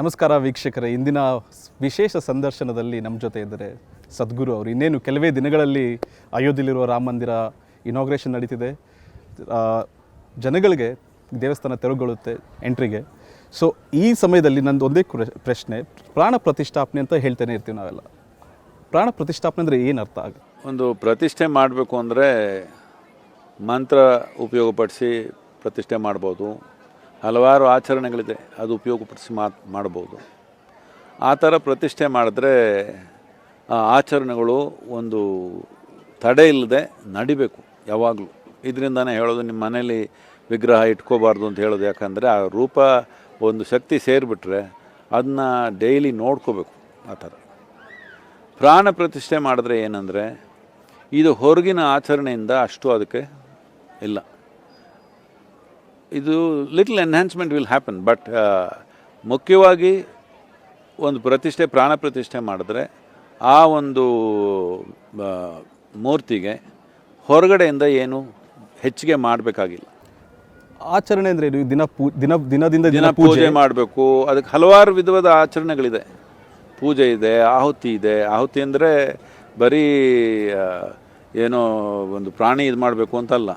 ನಮಸ್ಕಾರ ವೀಕ್ಷಕರೇ. ಇಂದಿನ ವಿಶೇಷ ಸಂದರ್ಶನದಲ್ಲಿ ನಮ್ಮ ಜೊತೆ ಇದ್ದರೆ ಸದ್ಗುರು ಅವರು. ಇನ್ನೇನು ಕೆಲವೇ ದಿನಗಳಲ್ಲಿ ಅಯೋಧ್ಯೆಯಲ್ಲಿರುವ ರಾಮ ಮಂದಿರ ಇನಾಗ್ರೇಷನ್ ನಡೀತಿದೆ. ಜನಗಳಿಗೆ ದೇವಸ್ಥಾನ ತೆರವುಗೊಳ್ಳುತ್ತೆ ಎಂಟ್ರಿಗೆ. ಸೊ ಈ ಸಮಯದಲ್ಲಿ ನಂದು ಒಂದೇ ಪ್ರಶ್ನೆ, ಪ್ರಾಣ ಪ್ರತಿಷ್ಠಾಪನೆ ಅಂತ ಹೇಳ್ತಾನೆ ಇರ್ತೀವಿ ನಾವೆಲ್ಲ. ಪ್ರಾಣ ಪ್ರತಿಷ್ಠಾಪನೆ ಅಂದರೆ ಏನು ಅರ್ಥ ಆಗ? ಒಂದು ಪ್ರತಿಷ್ಠೆ ಮಾಡಬೇಕು ಅಂದರೆ ಮಂತ್ರ ಉಪಯೋಗಪಡಿಸಿ ಪ್ರತಿಷ್ಠೆ ಮಾಡ್ಬೋದು. ಹಲವಾರು ಆಚರಣೆಗಳಿದೆ. ಅದು ಉಪಯೋಗಪಡಿಸಿ ಮಾತ್, ಮಾಡ್ಬೋದು. ಆ ಥರ ಪ್ರತಿಷ್ಠೆ ಮಾಡಿದ್ರೆ, ಆ ಆಚರಣೆಗಳು ಒಂದು ತಡೆ ಇಲ್ಲದೆ ನಡಿಬೇಕು ಯಾವಾಗಲೂ. ಇದರಿಂದನೇ ಹೇಳೋದು, ನಿಮ್ಮ ಮನೇಲಿ ವಿಗ್ರಹ ಇಟ್ಕೋಬಾರ್ದು ಅಂತ ಹೇಳೋದು. ಯಾಕಂದರೆ ಆ ರೂಪ ಒಂದು ಶಕ್ತಿ ಸೇರಿಬಿಟ್ರೆ ಅದನ್ನ ಡೈಲಿ ನೋಡ್ಕೋಬೇಕು ಆ ಥರ. ಪ್ರಾಣ ಪ್ರತಿಷ್ಠೆ ಮಾಡಿದ್ರೆ ಏನಂದರೆ, ಇದು ಹೊರಗಿನ ಆಚರಣೆಯಿಂದ ಅಷ್ಟು ಅದಕ್ಕೆ ಇಲ್ಲ. ಇದು little enhancement will happen but ಮುಖ್ಯವಾಗಿ ಒಂದು ಪ್ರತಿಷ್ಠೆ ಪ್ರಾಣ ಪ್ರತಿಷ್ಠೆ ಮಾಡಿದ್ರೆ ಆ ಒಂದು ಮೂರ್ತಿಗೆ ಹೊರಗಡೆಯಿಂದ ಏನು ಹೆಚ್ಚಿಗೆ ಮಾಡಬೇಕಾಗಿಲ್ಲ. ಆಚರಣೆ ಅಂದರೆ ಏನು ದಿನ ಪೂ ದಿನ ದಿನದಿಂದ ದಿನ ಪೂಜೆ ಮಾಡಬೇಕು. ಅದಕ್ಕೆ ಹಲವಾರು ವಿಧವಾದ ಆಚರಣೆಗಳಿದೆ. ಪೂಜೆ ಇದೆ ಆಹುತಿ ಇದೆ. ಆಹುತಿ ಅಂದರೆ ಬರೀ ಆ, ಏನೋ ಒಂದು ಪ್ರಾಣಿ ಇದು ಮಾಡಬೇಕು ಅಂತಲ್ಲ.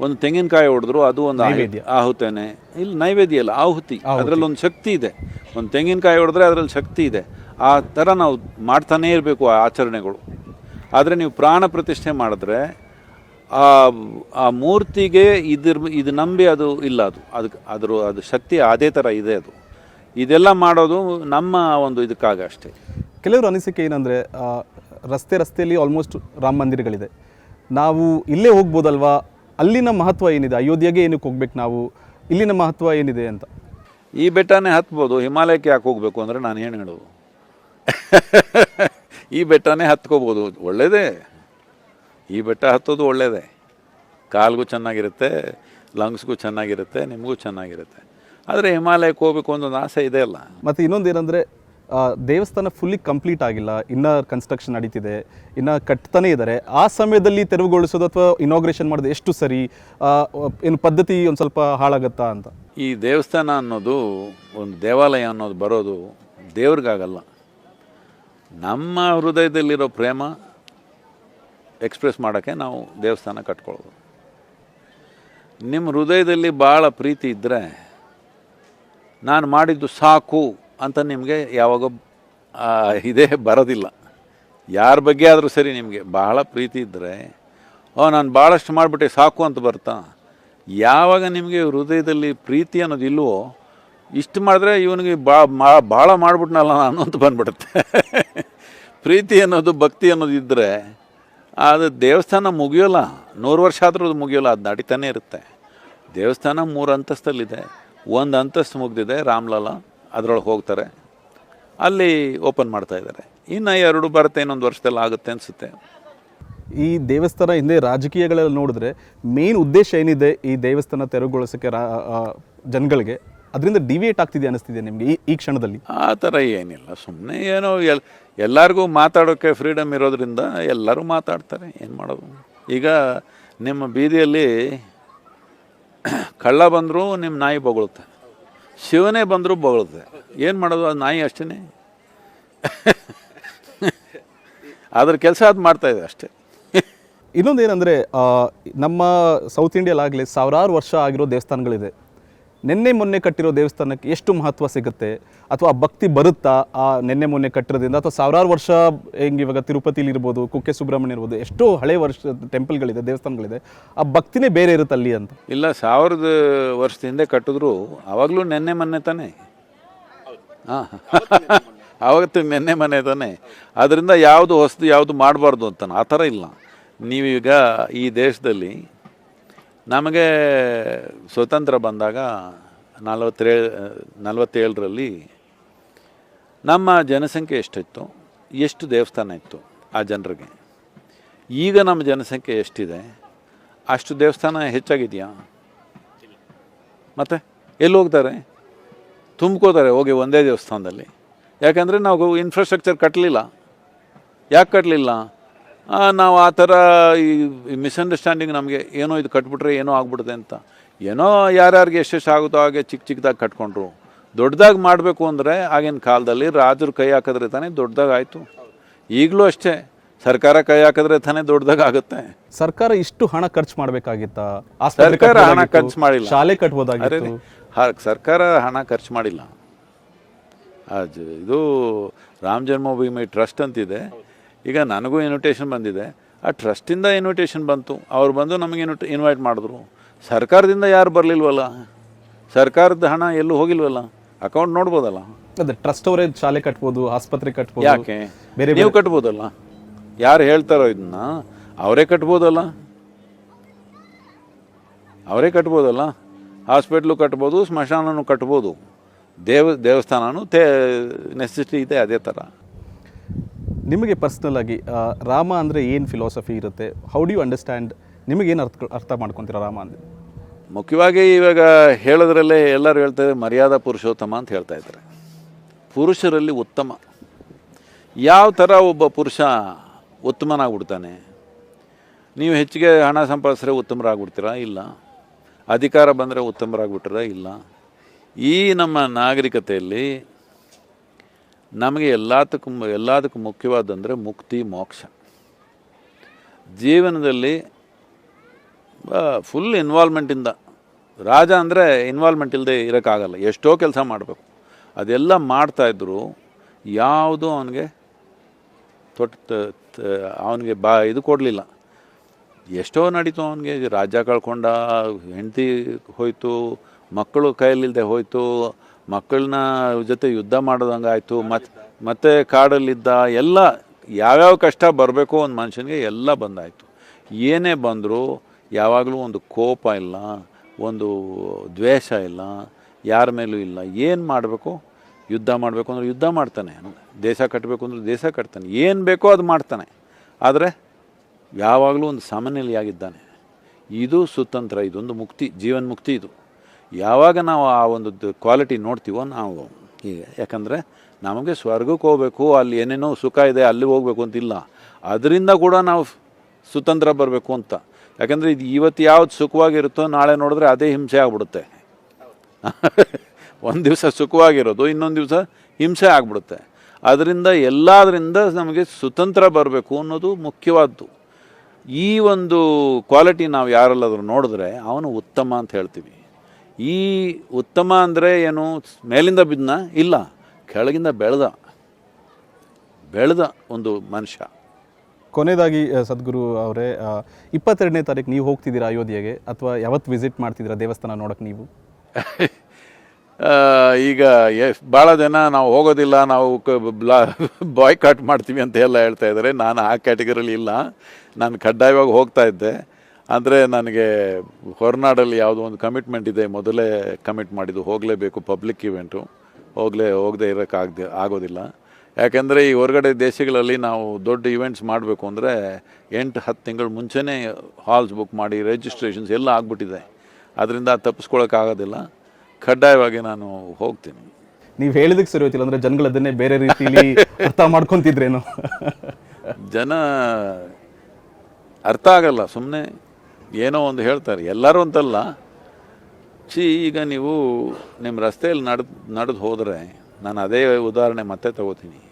ಒಂದು ತೆಂಗಿನಕಾಯಿ ಹೊಡೆದ್ರು ಅದು ಒಂದು ಆಹು- ಆಹುತೇನೆ. ಇಲ್ಲಿ ನೈವೇದ್ಯ ಅಲ್ಲ ಆಹುತಿ. ಅದರಲ್ಲಿ ಒಂದು ಶಕ್ತಿ ಇದೆ. ಒಂದು ತೆಂಗಿನಕಾಯಿ ಹೊಡೆದ್ರೆ ಅದರಲ್ಲಿ ಶಕ್ತಿ ಇದೆ. ಆ ಥರ ನಾವು ಮಾಡ್ತಾನೇ ಇರಬೇಕು ಆ ಆಚರಣೆಗಳು. ಆದರೆ ನೀವು ಪ್ರಾಣ ಪ್ರತಿಷ್ಠೆ ಮಾಡಿದ್ರೆ ಆ ಆ ಮೂರ್ತಿಗೆ ಇದ್ರ ಇದು ನಂಬಿ ಅದು ಇಲ್ಲ ಅದು. ಅದಕ್ಕೆ ಅದರ ಅದು ಶಕ್ತಿ ಅದೇ ಥರ ಇದೆ ಅದು. ಇದೆಲ್ಲ ಮಾಡೋದು ನಮ್ಮ ಒಂದು ಇದಕ್ಕಾಗ ಅಷ್ಟೇ. ಕೆಲವರು ಅನಿಸಿಕೆ ಏನಂದರೆ ರಸ್ತೆ ರಸ್ತೆಯಲ್ಲಿ ಆಲ್ಮೋಸ್ಟ್ ರಾಮ ಮಂದಿರಗಳಿದೆ. ನಾವು ಇಲ್ಲೇ ಹೋಗ್ಬೋದಲ್ವಾ? ಅಲ್ಲಿನ ಮಹತ್ವ ಏನಿದೆ? ಅಯೋಧ್ಯೆಗೆ ಏನಕ್ಕೆ ಹೋಗ್ಬೇಕು ನಾವು? ಇಲ್ಲಿನ ಮಹತ್ವ ಏನಿದೆ ಅಂತ? ಈ ಬೆಟ್ಟನೇ ಹತ್ಬೋದು. ಹಿಮಾಲಯಕ್ಕೆ ಯಾಕೆ ಹೋಗಬೇಕು ಅಂದರೆ ನಾನು ಏನು ಹೇಳೋದು ಈ ಬೆಟ್ಟನೇ ಹತ್ಕೋಬೋದು. ಒಳ್ಳೆಯದೇ ಈ ಬೆಟ್ಟ ಹತ್ತೋದು ಒಳ್ಳೆಯದೇ ಕಾಲ್ಗೂ ಚೆನ್ನಾಗಿರುತ್ತೆ ಲಂಗ್ಸ್ಗೂ ಚೆನ್ನಾಗಿರುತ್ತೆ ನಿಮಗೂ ಚೆನ್ನಾಗಿರುತ್ತೆ. ಆದರೆ ಹಿಮಾಲಯಕ್ಕೆ ಹೋಗ್ಬೇಕು ಅಂದೊಂದು ಆಸೆ ಇದೆ ಅಲ್ಲ? ಮತ್ತು ಇನ್ನೊಂದು ಏನಂದರೆ ದೇವಸ್ಥಾನ ಫುಲ್ಲಿ ಕಂಪ್ಲೀಟ್ ಆಗಿಲ್ಲ, ಇನ್ನೂ ಕನ್ಸ್ಟ್ರಕ್ಷನ್ ನಡೀತಿದೆ, ಇನ್ನು ಕಟ್ತಾನೇ ಇದ್ದಾರೆ ಆ ಸಮಯದಲ್ಲಿ ತೆರವುಗೊಳಿಸೋದು ಅಥವಾ ಇನಾಗ್ರೇಷನ್ ಮಾಡೋದು ಎಷ್ಟು ಸರಿ? ಏನು ಪದ್ಧತಿ ಒಂದು ಸ್ವಲ್ಪ ಹಾಳಾಗುತ್ತಾ ಅಂತ? ಈ ದೇವಸ್ಥಾನ ಅನ್ನೋದು, ಒಂದು ದೇವಾಲಯ ಅನ್ನೋದು ಬರೋದು ದೇವ್ರಿಗಾಗಲ್ಲ. ನಮ್ಮ ಹೃದಯದಲ್ಲಿರೋ ಪ್ರೇಮ ಎಕ್ಸ್ಪ್ರೆಸ್ ಮಾಡೋಕ್ಕೆ ನಾವು ದೇವಸ್ಥಾನ ಕಟ್ಕೊಳ್ಳೋದು ನಿಮ್ಮ ಹೃದಯದಲ್ಲಿ ಭಾಳ ಪ್ರೀತಿ ಇದ್ದರೆ ನಾನು ಮಾಡಿದ್ದು ಸಾಕು. ಅಂತ ನಿಮಗೆ ಯಾವಾಗ ಇದೇ ಬರೋದಿಲ್ಲ. ಯಾರ ಬಗ್ಗೆ ಆದರೂ ಸರಿ ನಿಮಗೆ, ಬಹಳ ಪ್ರೀತಿ ಇದ್ದರೆ ಓ, ನಾನು ಭಾಳಷ್ಟು ಮಾಡಿಬಿಟ್ಟೆ, ಸಾಕು ಅಂತ ಬರ್ತಾ. ಯಾವಾಗ ನಿಮಗೆ ಹೃದಯದಲ್ಲಿ ಪ್ರೀತಿ ಅನ್ನೋದು ಇಲ್ಲವೋ ಇಷ್ಟು ಮಾಡಿದ್ರೆ ಇವನಿಗೆ ಬಾ ಭಾಳ ಮಾಡಿಬಿಟ್ನಲ್ಲ ನಾನು ಅಂತ ಬಂದ್ಬಿಡುತ್ತೆ. ಪ್ರೀತಿ ಅನ್ನೋದು, ಭಕ್ತಿ ಅನ್ನೋದು ಇದ್ದರೆ ಅದು ದೇವಸ್ಥಾನ ಮುಗಿಯೋಲ್ಲ, ನೂರು ವರ್ಷ ಆದರೂ ಅದು ಮುಗಿಯೋಲ್ಲ, ಅದು ನಡೀತಾನೆ ಇರುತ್ತೆ. ದೇವಸ್ಥಾನ ಮೂರು ಅಂತಸ್ತಲ್ಲಿದೆ ಒಂದು ಅಂತಸ್ತು ಮುಗ್ದಿದೆ, ರಾಮ್ಲಾಲ. ಅದರೊಳಗೆ ಹೋಗ್ತಾರೆ. ಅಲ್ಲಿ ಓಪನ್ ಮಾಡ್ತಾ ಇದ್ದಾರೆ. ಇನ್ನು ಎರಡು ಬರುತ್ತೆ ಇನ್ನೊಂದು ವರ್ಷದಲ್ಲಿ ಆಗುತ್ತೆ ಅನಿಸುತ್ತೆ. ಈ ದೇವಸ್ಥಾನ ಹಿಂದೆ ರಾಜಕೀಯಗಳಲ್ಲಿ ನೋಡಿದ್ರೆ ಮೇನ್ ಉದ್ದೇಶ ಏನಿದೆ ಈ ದೇವಸ್ಥಾನ ತೆರವುಗೊಳಿಸೋಕ್ಕೆ ರಾ ಜನಗಳಿಗೆ? ಅದರಿಂದ ಡಿವಿಯೇಟ್ ಆಗ್ತಿದೆ ಅನಿಸ್ತಿದೆ ನಿಮಗೆ ಈ ಈ ಕ್ಷಣದಲ್ಲಿ? ಆ ಥರ ಏನಿಲ್ಲ. ಸುಮ್ಮನೆ ಏನೋ ಎಲ್ ಎಲ್ಲರಿಗೂ ಮಾತಾಡೋಕ್ಕೆ ಫ್ರೀಡಮ್ ಇರೋದ್ರಿಂದ ಎಲ್ಲರೂ ಮಾತಾಡ್ತಾರೆ. ಏನು ಮಾಡೋದು? ಈಗ ನಿಮ್ಮ ಬೀದಿಯಲ್ಲಿ ಕಳ್ಳ ಬಂದರೂ ನಿಮ್ಮ ನಾಯಿ ಬೊಗಳುತ್ತೆ. ಶಿವನೇ ಬಂದರೂ ಬೊಗಳುತ್ತೆ ಏನು ಮಾಡೋದು? ಅದು ನಾಯಿ ಅಷ್ಟೇ ಅದ್ರ ಕೆಲಸ ಅದು ಮಾಡ್ತಾ ಇದೆ ಅಷ್ಟೇ. ಇನ್ನೊಂದು ಏನಂದರೆ ನಮ್ಮ ಸೌತ್ ಇಂಡಿಯಲ್ಲಾಗಲಿ ಸಾವಿರಾರು ವರ್ಷ ಆಗಿರೋ ದೇವಸ್ಥಾನಗಳಿದೆ. ನಿನ್ನೆ ಮೊನ್ನೆ ಕಟ್ಟಿರೋ ದೇವಸ್ಥಾನಕ್ಕೆ ಎಷ್ಟು ಮಹತ್ವ ಸಿಗುತ್ತೆ? ಅಥವಾ ಆ ಭಕ್ತಿ ಬರುತ್ತಾ ಆ ನಿನ್ನೆ ಮೊನ್ನೆ ಕಟ್ಟಿರೋದ್ರಿಂದ? ಅಥವಾ ಸಾವಿರಾರು ವರ್ಷ ಹೆಂಗೆ ಇವಾಗ ತಿರುಪತಿಲಿ ಇರ್ಬೋದು, ಕುಕ್ಕೆ ಸುಬ್ರಹ್ಮಣ್ಯ ಇರ್ಬೋದು, ಎಷ್ಟೋ ಹಳೆ ವರ್ಷ ಟೆಂಪಲ್ಗಳಿದೆ, ದೇವಸ್ಥಾನಗಳಿದೆ, ಆ ಭಕ್ತಿನೇ ಬೇರೆ ಇರುತ್ತೆ ಅಲ್ಲಿ ಅಂತ. ಇಲ್ಲ, ಸಾವಿರದ ವರ್ಷದ ಹಿಂದೆ ಕಟ್ಟಿದ್ರು ಆವಾಗಲೂ ನೆನ್ನೆ ಮೊನ್ನೆ ತಾನೆ. ಹಾಂ ಆವತ್ತು ನಿನ್ನೆ ಮೊನ್ನೆ ತಾನೆ. ಅದರಿಂದ ಯಾವುದು ಹೊಸದು ಯಾವುದು ಮಾಡಬಾರ್ದು ಅಂತಾನೆ, ಆ ಥರ ಇಲ್ಲ. ನೀವೀಗ ಈ ದೇಶದಲ್ಲಿ ನಮಗೆ ಸ್ವತಂತ್ರ ಬಂದಾಗ ನಲವತ್ತೇ ನಲವತ್ತೇಳರಲ್ಲಿ ನಮ್ಮ ಜನಸಂಖ್ಯೆ ಎಷ್ಟಿತ್ತು? ಎಷ್ಟು ದೇವಸ್ಥಾನ ಇತ್ತು ಆ ಜನರಿಗೆ? ಈಗ ನಮ್ಮ ಜನಸಂಖ್ಯೆ ಎಷ್ಟಿದೆ? ಅಷ್ಟು ದೇವಸ್ಥಾನ ಹೆಚ್ಚಾಗಿದೆಯಾ? ಮತ್ತೆ ಎಲ್ಲಿ ಹೋಗ್ತಾರೆ? ತುಂಬ್ಕೋತಾರೆ ಹೋಗಿ ಒಂದೇ ದೇವಸ್ಥಾನದಲ್ಲಿ. ಯಾಕೆಂದರೆ ನಾವು ಇನ್ಫ್ರಾಸ್ಟ್ರಕ್ಚರ್ ಕಟ್ಟಲಿಲ್ಲ ಯಾಕೆ ಕಟ್ಟಲಿಲ್ಲ ನಾವು ಆ ಥರ ಈ ಮಿಸ್ಅಂಡರ್ಸ್ಟ್ಯಾಂಡಿಂಗ್ ನಮಗೆ ಏನೋ ಇದು ಕಟ್ಬಿಟ್ರೆ ಏನೋ ಆಗ್ಬಿಡುತ್ತೆ ಅಂತ. ಏನೋ ಯಾರ್ಯಾರಿಗೆ ಎಷ್ಟೆಷ್ಟು ಆಗುತ್ತೋ ಹಾಗೆ ಚಿಕ್ಕ ಚಿಕ್ಕದಾಗಿ ಕಟ್ಕೊಂಡ್ರು. ದೊಡ್ಡದಾಗಿ ಮಾಡಬೇಕು ಅಂದರೆ ಆಗಿನ ಕಾಲದಲ್ಲಿ ರಾಜರು ಕೈ ಹಾಕಿದ್ರೆ ತಾನೇ ದೊಡ್ಡದಾಗಿ ಆಯಿತು. ಈಗಲೂ ಅಷ್ಟೇ ಸರ್ಕಾರ ಕೈ ಹಾಕಿದ್ರೆ ತಾನೇ ದೊಡ್ಡದಾಗಿ ಆಗುತ್ತೆ. ಸರ್ಕಾರ ಇಷ್ಟು ಹಣ ಖರ್ಚು ಮಾಡಬೇಕಾಗಿತ್ತಾ? ಸರ್ಕಾರ ಹಣ ಖರ್ಚು ಮಾಡಿಲ್ಲ. ಶಾಲೆ ಕಟ್ಬೋದಾಗಿ ಕಟ್ಬೋದಾಗಿತ್ತು. ಸರ್ಕಾರ ಹಣ ಖರ್ಚು ಮಾಡಿಲ್ಲ. ಇದು ರಾಮ ಜನ್ಮಭೂಮಿ ಟ್ರಸ್ಟ್ ಅಂತಿದೆ. ಈಗ ನನಗೂ ಇನ್ವಿಟೇಷನ್ ಬಂದಿದೆ. ಆ ಟ್ರಸ್ಟಿಂದ ಇನ್ವಿಟೇಷನ್ ಬಂತು. ಅವ್ರು ಬಂದು ನಮಗೆ ಇನ್ವಿಟ್ ಇನ್ವೈಟ್ ಮಾಡಿದ್ರು. ಸರ್ಕಾರದಿಂದ ಯಾರು ಬರಲಿಲ್ವಲ್ಲ? ಸರ್ಕಾರದ ಹಣ ಎಲ್ಲೂ ಹೋಗಿಲ್ವಲ್ಲ? ಅಕೌಂಟ್ ನೋಡ್ಬೋದಲ್ಲ? ಅದೇ ಟ್ರಸ್ಟ್ ಅವರೇ ಶಾಲೆ ಕಟ್ಬೋದು ಆಸ್ಪತ್ರೆ ಕಟ್ಬೋದು ಯಾಕೆ? ಬೇರೆ ನೀವು ಕಟ್ಬೋದಲ್ಲ? ಯಾರು ಹೇಳ್ತಾರೋ ಇದನ್ನ? ಅವರೇ ಕಟ್ಬೋದಲ್ಲ? ಅವರೇ ಕಟ್ಬೋದಲ್ಲ? ಹಾಸ್ಪಿಟ್ಲು ಕಟ್ಬೋದು ಸ್ಮಶಾನನೂ ಕಟ್ಬೋದು. ದೇವ ದೇವಸ್ಥಾನನೂ ತೇ ನೆಸೆಸಿಟಿ ಇದೆ ಅದೇ ಥರ ನಿಮಗೆ ಪರ್ಸ್ನಲ್ ಆಗಿ ರಾಮ ಅಂದರೆ ಏನು ಫಿಲಾಸಫಿ ಇರುತ್ತೆ? ಹೌ ಡು ಯು ಅಂಡರ್ಸ್ಟ್ಯಾಂಡ್ ನಿಮಗೇನು ಅರ್ಥ ಅರ್ಥ ಮಾಡ್ಕೊತೀರಾ ರಾಮ ಅಂದರೆ? ಮುಖ್ಯವಾಗಿ ಇವಾಗ ಹೇಳೋದ್ರಲ್ಲೇ ಎಲ್ಲರೂ ಹೇಳ್ತಾರೆ ಮರ್ಯಾದಾ ಪುರುಷೋತ್ತಮ ಅಂತ ಹೇಳ್ತಾ ಇದ್ದಾರೆ. ಪುರುಷರಲ್ಲಿ ಉತ್ತಮ. ಯಾವ ಥರ ಒಬ್ಬ ಪುರುಷ ಉತ್ತಮನಾಗ್ಬಿಡ್ತಾನೆ? ನೀವು ಹೆಚ್ಚಿಗೆ ಹಣ ಸಂಪಾದಿಸಿದ್ರೆ ಉತ್ತಮರಾಗ್ಬಿಡ್ತೀರಾ? ಇಲ್ಲ. ಅಧಿಕಾರ ಬಂದರೆ ಉತ್ತಮರಾಗ್ಬಿಟ್ರ ಇಲ್ಲ. ಈ ನಮ್ಮ ನಾಗರಿಕತೆಯಲ್ಲಿ ನಮಗೆ ಎಲ್ಲದಕ್ಕೂ ಎಲ್ಲದಕ್ಕೂ ಮುಖ್ಯವಾದಂದರೆ ಮುಕ್ತಿ, ಮೋಕ್ಷ. ಜೀವನದಲ್ಲಿ ಫುಲ್ ಇನ್ವಾಲ್ವ್ಮೆಂಟಿಂದ ರಾಜ ಅಂದರೆ ಇನ್ವಾಲ್ವ್ಮೆಂಟ್ ಇಲ್ಲದೆ ಇರೋಕ್ಕಾಗಲ್ಲ. ಎಷ್ಟೋ ಕೆಲಸ ಮಾಡಬೇಕು. ಅದೆಲ್ಲ ಮಾಡ್ತಾಯಿದ್ರು ಯಾವುದೂ ಅವನಿಗೆ ತೊಟ್ಟು ಅವನಿಗೆ ಬಾ, ಇದು ಕೊಡಲಿಲ್ಲ. ಎಷ್ಟೋ ನಡೀತು ಅವನಿಗೆ. ರಾಜ್ಯ ಕಳ್ಕೊಂಡ, ಹೆಂಡತಿ ಹೋಯಿತು, ಮಕ್ಕಳು ಕೈಯಲ್ಲಿಲ್ಲದೆ ಹೋಯ್ತು ಮಕ್ಕಳನ್ನ ಜೊತೆ ಯುದ್ಧ ಮಾಡೋದಂಗೆ ಆಯಿತು ಮತ್ತು ಮತ್ತೆ ಕಾಡಲ್ಲಿದ್ದ ಎಲ್ಲ ಯಾವ್ಯಾವ ಕಷ್ಟ ಬರಬೇಕು ಒಂದು ಮನುಷ್ಯನಿಗೆ ಎಲ್ಲ ಬಂದಾಯಿತು. ಏನೇ ಬಂದರೂ ಯಾವಾಗಲೂ ಒಂದು ಕೋಪ ಇಲ್ಲ, ಒಂದು ದ್ವೇಷ ಇಲ್ಲ, ಯಾರ ಮೇಲೂ ಇಲ್ಲ. ಏನು ಮಾಡಬೇಕು? ಯುದ್ಧ ಮಾಡಬೇಕು ಅಂದ್ರೆ ಯುದ್ಧ ಮಾಡ್ತಾನೆ. ದೇಶ ಕಟ್ಟಬೇಕು ಅಂದ್ರೆ ದೇಶ ಕಟ್ತಾನೆ. ಏನು ಬೇಕೋ ಅದು ಮಾಡ್ತಾನೆ. ಆದರೆ ಯಾವಾಗಲೂ ಒಂದು ಸಾಮಾನ್ಯಲಿಯಾಗಿದ್ದಾನೆ ಇದು ಸುತಂತ್ರ, ಇದೊಂದು ಮುಕ್ತಿ ಜೀವನ್ ಮುಕ್ತಿ ಇದು. ಯಾವಾಗ ನಾವು ಆ ಒಂದು ಕ್ವಾಲಿಟಿ ನೋಡ್ತೀವೋ ನಾವು ಹೀಗೆ. ಯಾಕಂದರೆ ನಮಗೆ ಸ್ವರ್ಗಕ್ಕೆ ಹೋಗಬೇಕು, ಅಲ್ಲಿ ಏನೇನೋ ಸುಖ ಇದೆ, ಅಲ್ಲಿ ಹೋಗಬೇಕು ಅಂತಿಲ್ಲ. ಅದರಿಂದ ಕೂಡ ನಾವು ಸುತಂತ್ರ ಬರಬೇಕು ಅಂತ. ಯಾಕಂದರೆ ಇದು ಇವತ್ತು ಯಾವ್ದು ಸುಖವಾಗಿರುತ್ತೋ ನಾಳೆ ನೋಡಿದ್ರೆ ಅದೇ ಹಿಂಸೆ ಆಗ್ಬಿಡುತ್ತೆ. ಒಂದು ದಿವಸ ಸುಖವಾಗಿರೋದು, ಇನ್ನೊಂದು ದಿವಸ ಹಿಂಸೆ ಆಗ್ಬಿಡುತ್ತೆ. ಅದರಿಂದ ಎಲ್ಲದರಿಂದ ನಮಗೆ ಸುತಂತ್ರ ಬರಬೇಕು ಅನ್ನೋದು ಮುಖ್ಯವಾದ್ದು. ಈ ಒಂದು ಕ್ವಾಲಿಟಿ ನಾವು ಯಾರಲ್ಲಾದರೂ ನೋಡಿದ್ರೆ ಅವನು ಉತ್ತಮ ಅಂತ ಹೇಳ್ತೀವಿ. ಈ ಉತ್ತಮ ಅಂದರೆ ಏನು? ಮೇಲಿಂದ ಬಿದ್ದನ ಇಲ್ಲ. ಕೆಳಗಿಂದ ಬೆಳೆದ. ಬೆಳೆದ ಒಂದು ಮನುಷ್ಯ. ಕೊನೆಯದಾಗಿ ಸದ್ಗುರು ಅವರೇ ಇಪ್ಪತ್ತೆರಡನೇ ತಾರೀಕು ನೀವು ಹೋಗ್ತಿದ್ದೀರಾ ಅಯೋಧ್ಯೆಗೆ? ಅಥವಾ ಯಾವತ್ತು ವಿಸಿಟ್ ಮಾಡ್ತಿದ್ದೀರಾ ದೇವಸ್ಥಾನ ನೋಡೋಕೆ ನೀವು? ಈಗ ಎಸ್ ಭಾಳ ಜನ ನಾವು ಹೋಗೋದಿಲ್ಲ ನಾವು ಬಾಯ್ ಕಟ್ ಮಾಡ್ತೀವಿ ಅಂತ ಎಲ್ಲ ಹೇಳ್ತಾ ಇದ್ದಾರೆ. ನಾನು ಆ ಕ್ಯಾಟಗರಿಲಿ ಇಲ್ಲ. ನಾನು ಕಡ್ಡಾಯವಾಗಿ ಹೋಗ್ತಾ ಇದ್ದೆ. ಅಂದರೆ ನನಗೆ ಹೊರನಾಡಲ್ಲಿ ಯಾವುದೋ ಒಂದು ಕಮಿಟ್ಮೆಂಟ್ ಇದೆ ಮೊದಲೇ ಕಮಿಟ್ ಮಾಡಿದ್ದು ಹೋಗಲೇಬೇಕು ಪಬ್ಲಿಕ್ ಇವೆಂಟು ಹೋಗಲೇ ಹೋಗದೆ ಇರೋಕ್ಕಾಗದೆ ಆಗೋದಿಲ್ಲ. ಯಾಕೆಂದರೆ ಈ ಹೊರಗಡೆ ದೇಶಗಳಲ್ಲಿ ನಾವು ದೊಡ್ಡ ಇವೆಂಟ್ಸ್ ಮಾಡಬೇಕು ಅಂದರೆ ಎಂಟು ಹತ್ತು ತಿಂಗಳು ಮುಂಚೆನೇ ಹಾಲ್ಸ್ ಬುಕ್ ಮಾಡಿ ರಿಜಿಸ್ಟ್ರೇಷನ್ಸ್ ಎಲ್ಲ ಆಗ್ಬಿಟ್ಟಿದೆ. ಅದರಿಂದ ತಪ್ಪಿಸ್ಕೊಳಕ್ಕಾಗೋದಿಲ್ಲ ಕಡ್ಡಾಯವಾಗಿ ನಾನು ಹೋಗ್ತೀನಿ. ನೀವು ಹೇಳಿದಕ್ಕೆ ಸರಿ ಹೋಗ್ತಿಲ್ಲ ಅಂದರೆ ಜನಗಳು ಅದನ್ನೇ ಬೇರೆ ರೀತಿಯಲ್ಲಿ ಅರ್ಥ ಮಾಡ್ಕೊತಿದ್ರೇನು? ಜನ ಅರ್ಥ ಆಗಲ್ಲ ಸುಮ್ಮನೆ ಏನೋ ಒಂದು ಹೇಳ್ತಾರೆ. ಎಲ್ಲರೂ ಅಂತಲ್ಲ. ಚಿ ಈಗ ನೀವು ನಿಮ್ಮ ರಸ್ತೆಯಲ್ಲಿ ನಡೆದು ನಡೆದು ಹೋದರೆ ನಾನು ಅದೇ ಉದಾಹರಣೆ ಮತ್ತೆ ತಗೋತೀನಿ.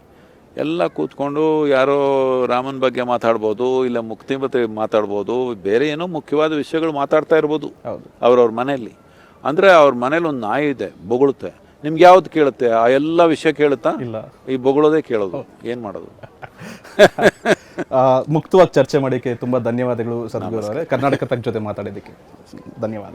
ಎಲ್ಲ ಕೂತ್ಕೊಂಡು ಯಾರೋ ರಾಮನ ಬಗ್ಗೆ ಮಾತಾಡ್ಬೋದು ಇಲ್ಲ ಮುಕ್ತಿ ಬಗ್ಗೆ ಮಾತಾಡ್ಬೋದು ಬೇರೆ ಏನೋ ಮುಖ್ಯವಾದ ವಿಷಯಗಳು ಮಾತಾಡ್ತಾ ಇರ್ಬೋದು ಹೌದು. ಅವ್ರವ್ರ ಮನೆಯಲ್ಲಿ. ಅಂದರೆ ಅವ್ರ ಮನೇಲಿ ಒಂದು ನಾಯಿ ಇದೆ ಬೊಗಳುತ್ತೆ. ನಿಮ್ಗೆ ಯಾವ್ದು ಕೇಳುತ್ತೆ? ಆ ಎಲ್ಲ ವಿಷಯ ಕೇಳುತ್ತಾ? ಇಲ್ಲ. ಈ ಬೊಗಳೋದೇ ಕೇಳೋದು. ಏನು ಮಾಡೋದು? ಮುಕ್ತವಾಗಿ ಚರ್ಚೆ ಮಾಡೋಕ್ಕೆ ತುಂಬ ಧನ್ಯವಾದಗಳು ಸದ್ಗುರು ಅವರೇ ಕರ್ನಾಟಕ ತಕ್ಕ ಜೊತೆ ಮಾತಾಡೋದಕ್ಕೆ ಧನ್ಯವಾದ.